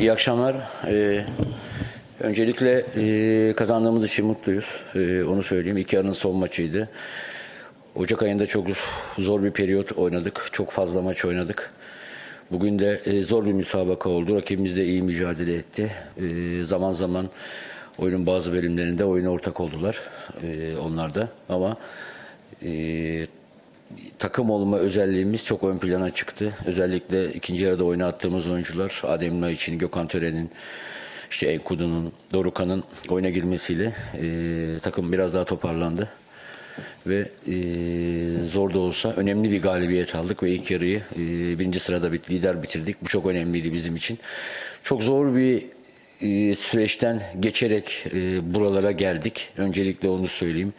İyi akşamlar. Ee, öncelikle e, kazandığımız için mutluyuz. Ee, onu söyleyeyim. İlk yarının son maçıydı. Ocak ayında çok zor bir periyot oynadık. Çok fazla maç oynadık. Bugün de e, zor bir müsabaka oldu. Rakibimiz de iyi mücadele etti. E, zaman zaman oyunun bazı bölümlerinde oyuna ortak oldular. E, onlar da. Ama e, takım olma özelliğimiz çok ön plana çıktı. Özellikle ikinci yarıda oyuna attığımız oyuncular Adem için, Gökhan Tören'in, işte Enkudu'nun, Dorukan'ın oyuna girmesiyle e, takım biraz daha toparlandı. Ve e, zor da olsa önemli bir galibiyet aldık ve ilk yarıyı e, birinci sırada bit, lider bitirdik. Bu çok önemliydi bizim için. Çok zor bir e, süreçten geçerek e, buralara geldik. Öncelikle onu söyleyeyim.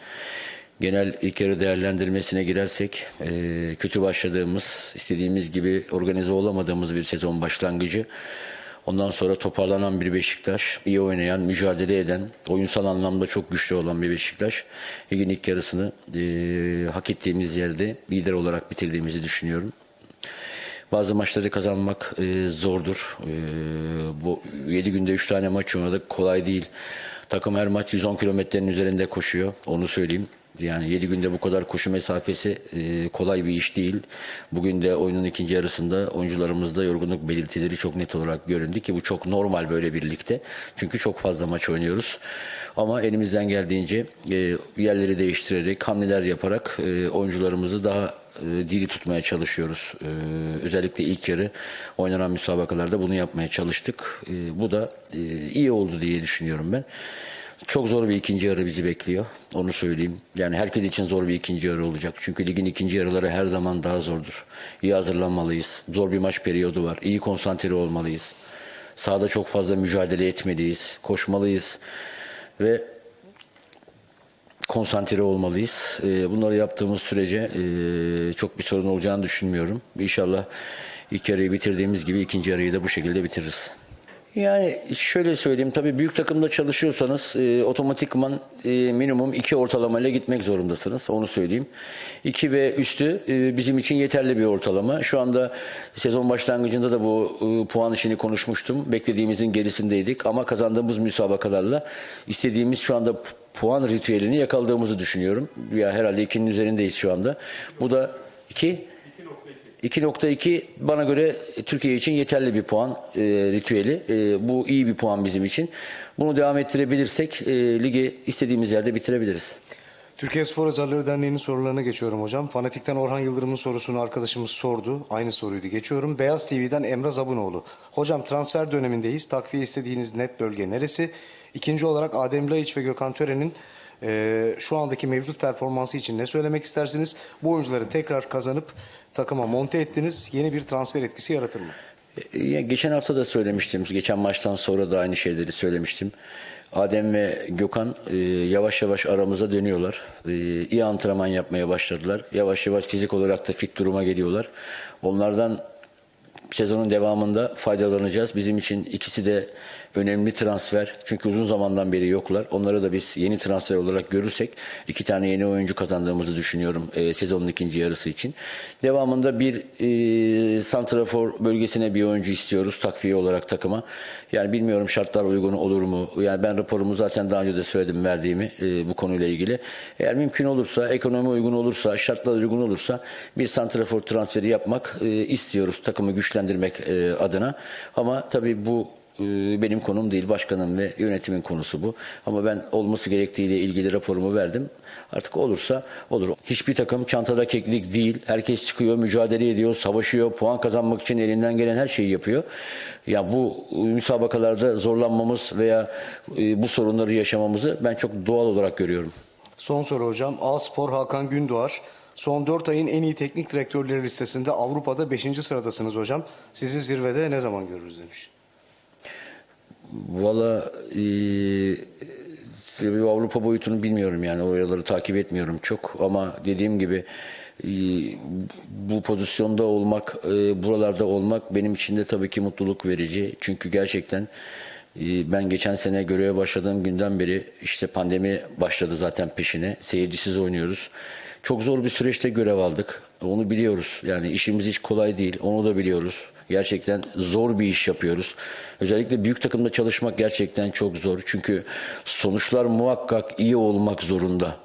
Genel ilk yarı değerlendirmesine girersek e, kötü başladığımız, istediğimiz gibi organize olamadığımız bir sezon başlangıcı. Ondan sonra toparlanan bir Beşiktaş, iyi oynayan, mücadele eden, oyunsal anlamda çok güçlü olan bir Beşiktaş. Ligin ilk yarısını e, hak ettiğimiz yerde lider olarak bitirdiğimizi düşünüyorum. Bazı maçları kazanmak e, zordur. E, bu 7 günde 3 tane maç oynadık. Kolay değil. Takım her maç 110 kilometrenin üzerinde koşuyor. Onu söyleyeyim. Yani 7 günde bu kadar koşu mesafesi e, kolay bir iş değil. Bugün de oyunun ikinci yarısında oyuncularımızda yorgunluk belirtileri çok net olarak göründü ki bu çok normal böyle bir ligde. Çünkü çok fazla maç oynuyoruz. Ama elimizden geldiğince e, yerleri değiştirerek, hamleler yaparak e, oyuncularımızı daha diri tutmaya çalışıyoruz. Özellikle ilk yarı oynanan müsabakalarda bunu yapmaya çalıştık. Bu da iyi oldu diye düşünüyorum ben. Çok zor bir ikinci yarı bizi bekliyor. Onu söyleyeyim. Yani herkes için zor bir ikinci yarı olacak. Çünkü ligin ikinci yarıları her zaman daha zordur. İyi hazırlanmalıyız. Zor bir maç periyodu var. İyi konsantre olmalıyız. Sahada çok fazla mücadele etmeliyiz. Koşmalıyız. Ve konsantre olmalıyız. Ee, bunları yaptığımız sürece e, çok bir sorun olacağını düşünmüyorum. İnşallah ilk yarıyı bitirdiğimiz gibi ikinci yarıyı da bu şekilde bitiririz. Yani şöyle söyleyeyim tabii büyük takımda çalışıyorsanız e, otomatikman e, minimum iki ortalamayla gitmek zorundasınız onu söyleyeyim. 2 ve üstü e, bizim için yeterli bir ortalama. Şu anda sezon başlangıcında da bu e, puan işini konuşmuştum. Beklediğimizin gerisindeydik ama kazandığımız müsabakalarla istediğimiz şu anda pu- puan ritüelini yakaladığımızı düşünüyorum. Ya herhalde 2'nin üzerindeyiz şu anda. Bu da 2 2.2 bana göre Türkiye için yeterli bir puan e, ritüeli. E, bu iyi bir puan bizim için. Bunu devam ettirebilirsek e, ligi istediğimiz yerde bitirebiliriz. Türkiye Spor Yazarları Derneği'nin sorularına geçiyorum hocam. Fanatik'ten Orhan Yıldırım'ın sorusunu arkadaşımız sordu. Aynı soruydu. Geçiyorum. Beyaz TV'den Emre Zabunoğlu. Hocam transfer dönemindeyiz. Takviye istediğiniz net bölge neresi? İkinci olarak Adem Laiç ve Gökhan Tören'in e, şu andaki mevcut performansı için ne söylemek istersiniz? Bu oyuncuları tekrar kazanıp takıma monte ettiniz. Yeni bir transfer etkisi yaratır mı? E, geçen hafta da söylemiştim. Geçen maçtan sonra da aynı şeyleri söylemiştim. Adem ve Gökhan e, yavaş yavaş aramıza dönüyorlar. E, iyi antrenman yapmaya başladılar. Yavaş yavaş fizik olarak da fit duruma geliyorlar. Onlardan sezonun devamında faydalanacağız. Bizim için ikisi de önemli transfer. Çünkü uzun zamandan beri yoklar. Onları da biz yeni transfer olarak görürsek iki tane yeni oyuncu kazandığımızı düşünüyorum e, sezonun ikinci yarısı için. Devamında bir e, santrafor bölgesine bir oyuncu istiyoruz takviye olarak takıma. Yani bilmiyorum şartlar uygun olur mu? Yani ben raporumu zaten daha önce de söyledim verdiğimi e, bu konuyla ilgili. Eğer mümkün olursa, ekonomi uygun olursa, şartlar uygun olursa bir santrafor transferi yapmak e, istiyoruz takımı güçlendirmek e, adına. Ama tabii bu e, benim konum değil, başkanın ve yönetimin konusu bu. Ama ben olması gerektiğiyle ilgili raporumu verdim. Artık olursa olur. Hiçbir takım çantada keklik değil. Herkes çıkıyor, mücadele ediyor, savaşıyor, puan kazanmak için elinden gelen her şeyi yapıyor. Ya bu müsabakalarda zorlanmamız veya e, bu sorunları yaşamamızı ben çok doğal olarak görüyorum. Son soru hocam. A Spor Hakan Gündoğar. Son 4 ayın en iyi teknik direktörleri listesinde Avrupa'da 5. sıradasınız hocam. Sizi zirvede ne zaman görürüz demiş. Valla e, Avrupa boyutunu bilmiyorum yani oraları takip etmiyorum çok ama dediğim gibi e, bu pozisyonda olmak, e, buralarda olmak benim için de tabii ki mutluluk verici. Çünkü gerçekten e, ben geçen sene göreve başladığım günden beri işte pandemi başladı zaten peşine. Seyircisiz oynuyoruz. Çok zor bir süreçte görev aldık. Onu biliyoruz. Yani işimiz hiç kolay değil. Onu da biliyoruz. Gerçekten zor bir iş yapıyoruz. Özellikle büyük takımda çalışmak gerçekten çok zor. Çünkü sonuçlar muhakkak iyi olmak zorunda.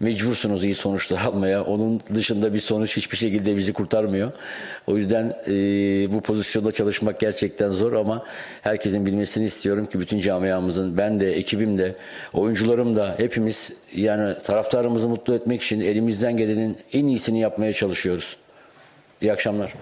Mecbursunuz iyi sonuçlar almaya. Onun dışında bir sonuç hiçbir şekilde bizi kurtarmıyor. O yüzden e, bu pozisyonda çalışmak gerçekten zor ama herkesin bilmesini istiyorum ki bütün camiamızın, ben de, ekibim de, oyuncularım da hepimiz yani taraftarımızı mutlu etmek için elimizden gelenin en iyisini yapmaya çalışıyoruz. İyi akşamlar.